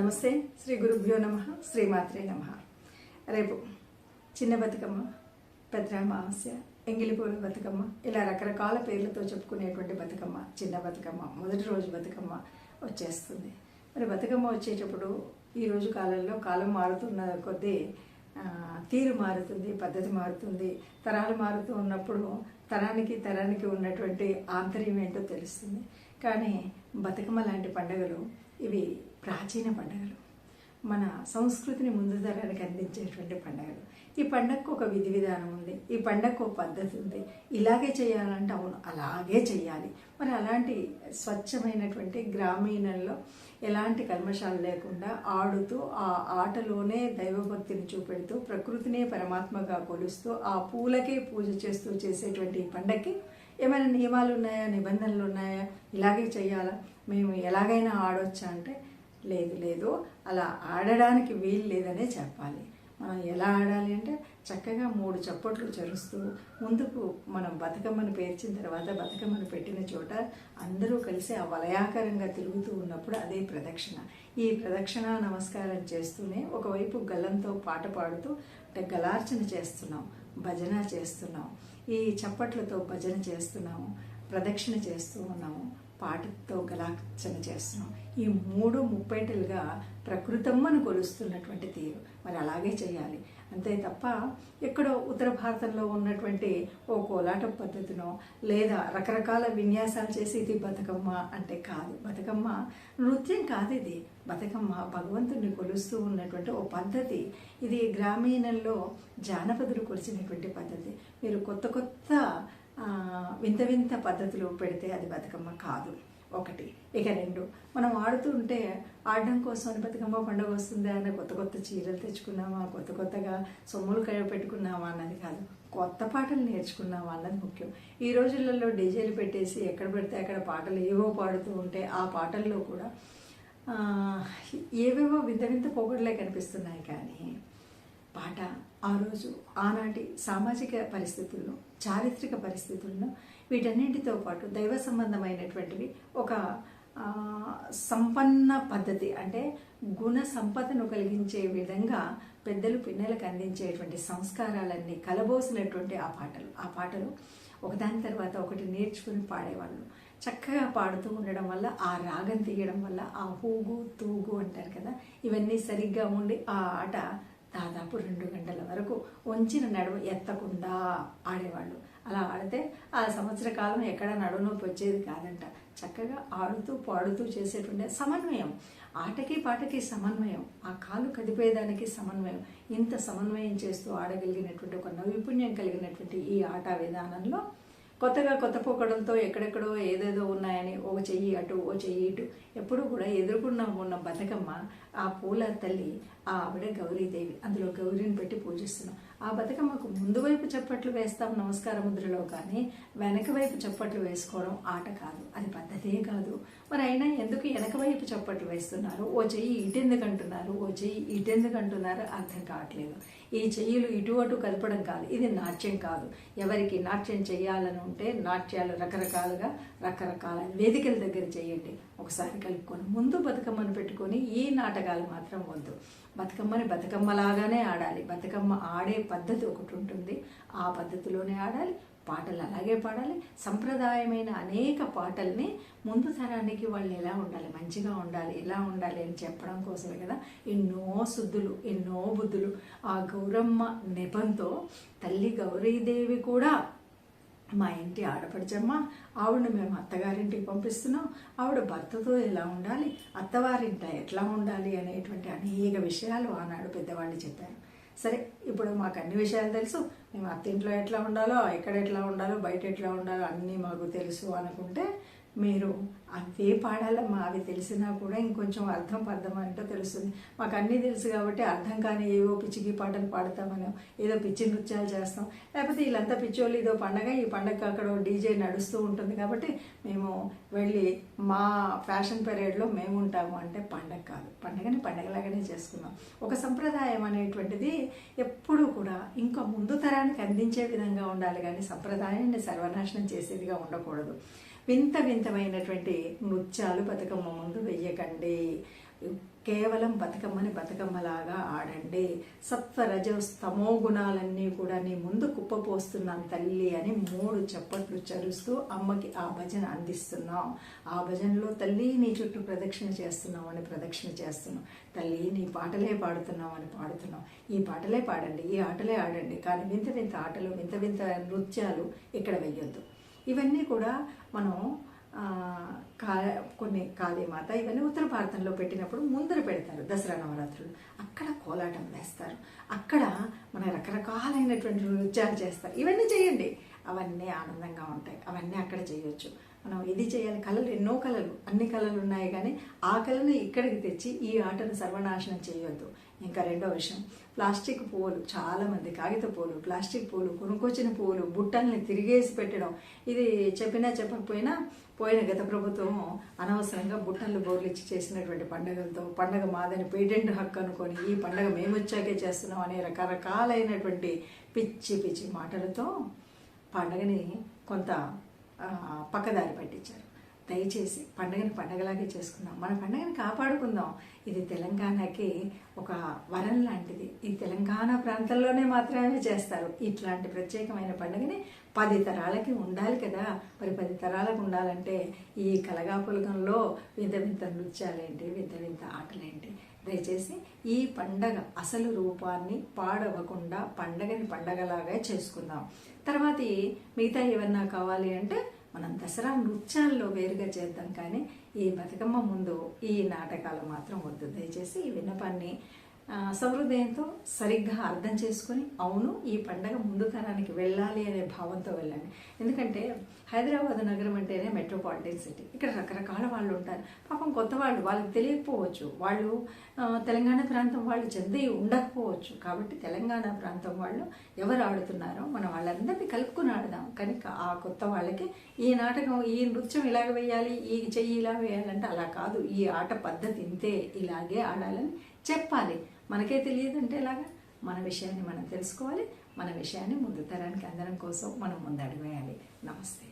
నమస్తే శ్రీ గురుభ్యో నమ శ్రీమాత్రే నమ. రేపు చిన్న బతుకమ్మ పెద్ద అమావాస్య ఎంగిలిపూల బతుకమ్మ ఇలా రకరకాల పేర్లతో చెప్పుకునేటువంటి బతుకమ్మ చిన్న బతుకమ్మ మొదటి రోజు బతుకమ్మ వచ్చేస్తుంది. మరి బతుకమ్మ వచ్చేటప్పుడు ఈ రోజు కాలంలో కాలం మారుతున్న కొద్దీ తీరు మారుతుంది పద్ధతి మారుతుంది. తరాలు మారుతూ ఉన్నప్పుడు తరానికి తరానికి ఉన్నటువంటి ఆంతర్యం ఏంటో తెలుస్తుంది. కానీ బతుకమ్మ లాంటి పండుగలు ఇవి ప్రాచీన పండుగలు. మన సంస్కృతిని ముందు తరానికి అందించేటువంటి పండుగలు. ఈ పండగకు ఒక విధి విధానం ఉంది. ఈ పండగకు ఒక పద్ధతి ఉంది. ఇలాగే చేయాలంటే అవును అలాగే చేయాలి. మరి అలాంటి స్వచ్ఛమైనటువంటి గ్రామీణంలో ఎలాంటి కల్మషాలు లేకుండా ఆడుతూ ఆ ఆటలోనే దైవభక్తిని చూపెడుతూ ప్రకృతినే పరమాత్మగా కొలుస్తూ ఆ పూలకే పూజ చేస్తూ చేసేటువంటి ఈ పండగకి ఏమైనా నియమాలు ఉన్నాయా? నిబంధనలు ఉన్నాయా? ఇలాగే చేయాలా? మేము ఎలాగైనా ఆడొచ్చా అంటే లేదు లేదు. అలా ఆడడానికి వీలు లేదనే చెప్పాలి. మనం ఎలా ఆడాలి అంటే చక్కగా మూడు చప్పట్లు చరుస్తూ ముందుకు మనం బతుకమ్మను పేర్చిన తర్వాత బతుకమ్మను పెట్టిన చోట అందరూ కలిసి ఆ వలయాకరంగా తిరుగుతూ ఉన్నప్పుడు అదే ప్రదక్షిణ. ఈ ప్రదక్షిణ నమస్కారం చేస్తూనే ఒకవైపు గల్లంతో పాట పాడుతూ అంటే గలార్చన చేస్తున్నాం భజన చేస్తున్నాం. ఈ చప్పట్లతో భజన చేస్తున్నాము ప్రదక్షిణ చేస్తూ ఉన్నాము. పాటతో గలాచన చేస్తున్నాం. ఈ మూడు ముప్పేటలుగా ప్రకృతమ్మను కొలుస్తున్నటువంటి తీరు. మరి అలాగే చేయాలి. అంతే తప్ప ఎక్కడో ఉత్తర భారతంలో ఉన్నటువంటి ఓ కోలాట పద్ధతినో లేదా రకరకాల విన్యాసాలు చేసి ఇది బతుకమ్మ అంటే కాదు. బతుకమ్మ నృత్యం కాదు ఇది. బతుకమ్మ భగవంతుడిని కొలుస్తూ ఉన్నటువంటి ఓ పద్ధతి. ఇది గ్రామీణంలో జానపదులు కొలిచినటువంటి పద్ధతి. మీరు కొత్త కొత్త వింత వింత పద్ధతులు పెడితే అది బతుకమ్మ కాదు. ఒకటి. ఇక రెండు. మనం ఆడుతూ ఉంటే ఆడడం కోసం అని బతుకమ్మ పండుగ వస్తుందా అని కొత్త కొత్త చీరలు తెచ్చుకున్నామా కొత్త కొత్తగా సొమ్ములు కయ పెట్టుకున్నామా అన్నది కాదు. కొత్త పాటలు నేర్చుకున్నామా అన్నది ముఖ్యం. ఈ రోజులలో డీజేలు పెట్టేసి ఎక్కడ పెడితే అక్కడ పాటలు ఏవో పాడుతూ ఉంటే ఆ పాటల్లో కూడా ఏవేవో వింత వింత పొగడలే కనిపిస్తున్నాయి కానీ పాట ఆ రోజు ఆనాటి సామాజిక పరిస్థితుల్లో చారిత్రక పరిస్థితుల్లో వీటన్నింటితో పాటు దైవ సంబంధమైనటువంటివి ఒక సంపన్న పద్ధతి అంటే గుణ సంపదను కలిగించే విధంగా పెద్దలు పిన్నెలకు అందించేటువంటి సంస్కారాలన్నీ కలబోసినటువంటి ఆ పాటలు. ఆ పాటలు ఒకదాని తర్వాత ఒకటి నేర్చుకుని పాడేవాళ్ళు. చక్కగా పాడుతూ ఉండడం వల్ల ఆ రాగం తీయడం వల్ల ఆ హూగు తూగు అంటారు కదా ఇవన్నీ సరిగ్గా ఉండి ఆ ఆట దాదాపు రెండు గంటల వరకు వంచిన నడుము ఎత్తకుండా ఆడేవాళ్ళు. అలా ఆడితే ఆ సంవత్సర కాలం ఎక్కడ నడునొప్పి వచ్చేది కాదంట. చక్కగా ఆడుతూ పాడుతూ చేసేటువంటి సమన్వయం. ఆటకి పాటకి సమన్వయం. ఆ కాలు కదిపేదానికి సమన్వయం. ఇంత సమన్వయం చేస్తూ ఆడగలిగినటువంటి ఒక నైపుణ్యం కలిగినటువంటి ఈ ఆట విధానంలో కొత్తగా కొత్త పోకడంతో ఎక్కడెక్కడో ఏదేదో ఉన్నాయని ఒక చెయ్యి అటు ఓ చెయ్యి ఇటు. ఎప్పుడు కూడా ఎదుర్కొన్న ఉన్న బతుకమ్మ ఆ పూల తల్లి ఆ ఆవిడ గౌరీదేవి. అందులో గౌరీని పెట్టి పూజిస్తున్నాం. ఆ బతుకమ్మకు ముందు వైపు చప్పట్లు వేస్తాం నమస్కార ముద్రలో కానీ వెనక వైపు చప్పట్లు వేసుకోవడం ఆట కాదు. అది పద్ధతే కాదు. మరి అయినా ఎందుకు వెనక వైపు చప్పట్లు వేస్తున్నారు? ఓ చెయ్యి ఇటెందుకు అంటున్నారు? ఓ చెయ్యి ఇటెందుకు అంటున్నారు? అర్థం కావట్లేదు. ఈ చెయ్యిలు ఇటు అటు కలపడం కాదు. ఇది నాట్యం కాదు. ఎవరికి నాట్యం చేయాలని ఉంటే నాట్యాలు రకరకాలుగా రకరకాల వేదికల దగ్గర చేయండి. ఒకసారి కలుపుకొని ముందు బతుకమ్మను పెట్టుకొని ఈ నాటకాలు మాత్రం వద్దు. బతుకమ్మని బతుకమ్మలాగానే ఆడాలి. బతుకమ్మ ఆడే పద్ధతి ఒకటి ఉంటుంది. ఆ పద్ధతిలోనే ఆడాలి. పాటలు అలాగే పాడాలి. సంప్రదాయమైన అనేక పాటల్ని ముందు తరానికి వాళ్ళు ఎలా ఉండాలి మంచిగా ఉండాలి ఎలా ఉండాలి అని చెప్పడం కోసమే కదా ఎన్నో శుద్ధులు ఎన్నో బుద్ధులు. ఆ గౌరమ్మ నెపంతో తల్లి గౌరీదేవి కూడా మా ఇంటి ఆడపడిచమ్మ ఆవిడని మేము అత్తగారింటికి పంపిస్తున్నాం. ఆవిడ భర్తతో ఎలా ఉండాలి అత్తవారింట ఎట్లా ఉండాలి అనేటువంటి అనేక విషయాలు ఆనాడు పెద్దవాళ్ళు చెప్పారు. సరే ఇప్పుడు మాకు అన్ని విషయాలు తెలుసు. మేము అత్తింట్లో ఎట్లా ఉండాలో ఎక్కడ ఎట్లా ఉండాలో బయట ఎట్లా ఉండాలో అన్నీ మాకు తెలుసు అనుకుంటే మీరు అవే పాడాలమ్మా అవి తెలిసినా కూడా ఇంకొంచెం అర్థం పర్థం అంటూ తెలుస్తుంది. మాకు అన్నీ తెలుసు కాబట్టి అర్థం కానీ ఏవో పిచ్చికి పాటలు పాడతామని ఏదో పిచ్చి నృత్యాలు చేస్తాం. లేకపోతే వీళ్ళంతా పిచ్చోళ్ళు ఇదో పండగ ఈ పండగ అక్కడ డీజే నడుస్తూ ఉంటుంది కాబట్టి మేము వెళ్ళి మా ఫ్యాషన్ పీరియడ్లో మేము ఉంటాము. అంటే పండగ కాదు పండగని పండగలాగానే చేసుకున్నాం ఒక సంప్రదాయం అనేటువంటిది ఎప్పుడూ కూడా ఇంకా ముందు సంప్రదాయానికి అందించే విధంగా ఉండాలి కానీ సంప్రదాయాన్ని సర్వనాశనం చేసేదిగా ఉండకూడదు. వింత వింతమైనటువంటి నృత్యాలు బతుకమ్మ ముందు వెయ్యకండి. కేవలం బతుకమ్మని బతుకమ్మలాగా ఆడండి. సత్వ రజస్తమో గుణాలన్నీ కూడా నీ ముందు కుప్పపోస్తున్నాను తల్లి అని మూడు చప్పట్లు చరుస్తూ అమ్మకి ఆ భజన అందిస్తున్నాం. ఆ భజనలో తల్లి నీ చుట్టూ ప్రదక్షిణ చేస్తున్నాం అని ప్రదక్షిణ చేస్తున్నాం. తల్లి నీ పాటలే పాడుతున్నాం అని పాడుతున్నాం. ఈ పాటలే పాడండి ఈ ఆటలే ఆడండి. కానీ వింత వింత ఆటలు వింత వింత నృత్యాలు ఇక్కడ వెయ్యొద్దు. ఇవన్నీ కూడా మనం కా కొన్ని కాళీమాత ఇవన్నీ ఉత్తర భారతంలో పెట్టినప్పుడు ముందర పెడతారు దసరా నవరాత్రులు. అక్కడ కోలాటం వేస్తారు. అక్కడ మన రకరకాలైనటువంటి నృత్యాలు చేస్తారు. ఇవన్నీ చేయండి. అవన్నీ ఆనందంగా ఉంటాయి. అవన్నీ అక్కడ చేయొచ్చు. మనం ఇది చేయాలి. కళలు ఎన్నో కళలు. అన్ని కళలు ఉన్నాయి కానీ ఆ కళను ఇక్కడికి తెచ్చి ఈ ఆటను సర్వనాశనం చేయొద్దు. ఇంకా రెండో విషయం. ప్లాస్టిక్ పువ్వులు చాలామంది కాగిత పువ్వులు ప్లాస్టిక్ పువ్వులు కొనుక్కొచ్చిన పువ్వులు బుట్టల్ని తిరిగేసి పెట్టడం. ఇది చెప్పినా చెప్పకపోయినా పోయిన గత ప్రభుత్వం అనవసరంగా బుట్టలు బోర్లు ఇచ్చి చేసినటువంటి పండగలతో పండగ మాదని పేటెంట్ హక్కు అనుకొని ఈ పండగ మేము వచ్చాకే చేస్తున్నాం అనే రకరకాలైనటువంటి పిచ్చి పిచ్చి మాటలతో పండగని కొంత పక్కదారి పట్టించారు. దయచేసి పండగని పండగలాగే చేసుకుందాం. మన పండగని కాపాడుకుందాం. ఇది తెలంగాణకి ఒక వరం లాంటిది. ఈ తెలంగాణ ప్రాంతంలోనే మాత్రమే చేస్తారు. ఇట్లాంటి ప్రత్యేకమైన పండుగని పది తరాలకి ఉండాలి కదా. మరి పది తరాలకు ఉండాలంటే ఈ కలగాపులగంలో వింత వింత నృత్యాలేంటి వింత వింత ఆటలేంటి? దయచేసి ఈ పండగ అసలు రూపాన్ని పాడవకుండా పండగని పండగలాగా చేసుకుందాం. తర్వాత మిగతా ఏమన్నా కావాలి అంటే మనం దసరా నృత్యాల్లో వేరుగా చేద్దాం కానీ ఈ బతుకమ్మ ముందు ఈ నాటకాలు మాత్రం వద్దు. దయచేసి ఈ విన్నపాన్ని సహృదయంతో సరిగ్గా అర్థం చేసుకొని అవును ఈ పండగ ముందు తరానికి వెళ్ళాలి అనే భావంతో వెళ్ళండి. ఎందుకంటే హైదరాబాద్ నగరం అంటేనే మెట్రోపాలిటన్ సిటీ ఇక్కడ రకరకాల వాళ్ళు ఉంటారు. పాపం కొత్త వాళ్ళు వాళ్ళకి తెలియకపోవచ్చు. వాళ్ళు తెలంగాణ ప్రాంతం వాళ్ళు చెంది ఉండకపోవచ్చు. కాబట్టి తెలంగాణ ప్రాంతం వాళ్ళు ఎవరు ఆడుతున్నారో మనం వాళ్ళందరినీ కలుపుకుని ఆడదాం. కానీ ఆ కొత్త వాళ్ళకి ఈ నాటకం ఈ నృత్యం ఇలాగ వేయాలి ఈ చెయ్యి ఇలా వేయాలంటే అలా కాదు. ఈ ఆట పద్ధతి ఇంతే ఇలాగే ఆడాలని చెప్పాలి. మనకే తెలియదంటే ఎలాగా? మన విషయాన్ని మనం తెలుసుకోవాలి మన విషయాన్ని ముందు తరానికి అందరం కోసం మనం ముందడుగు వేయాలి. నమస్తే.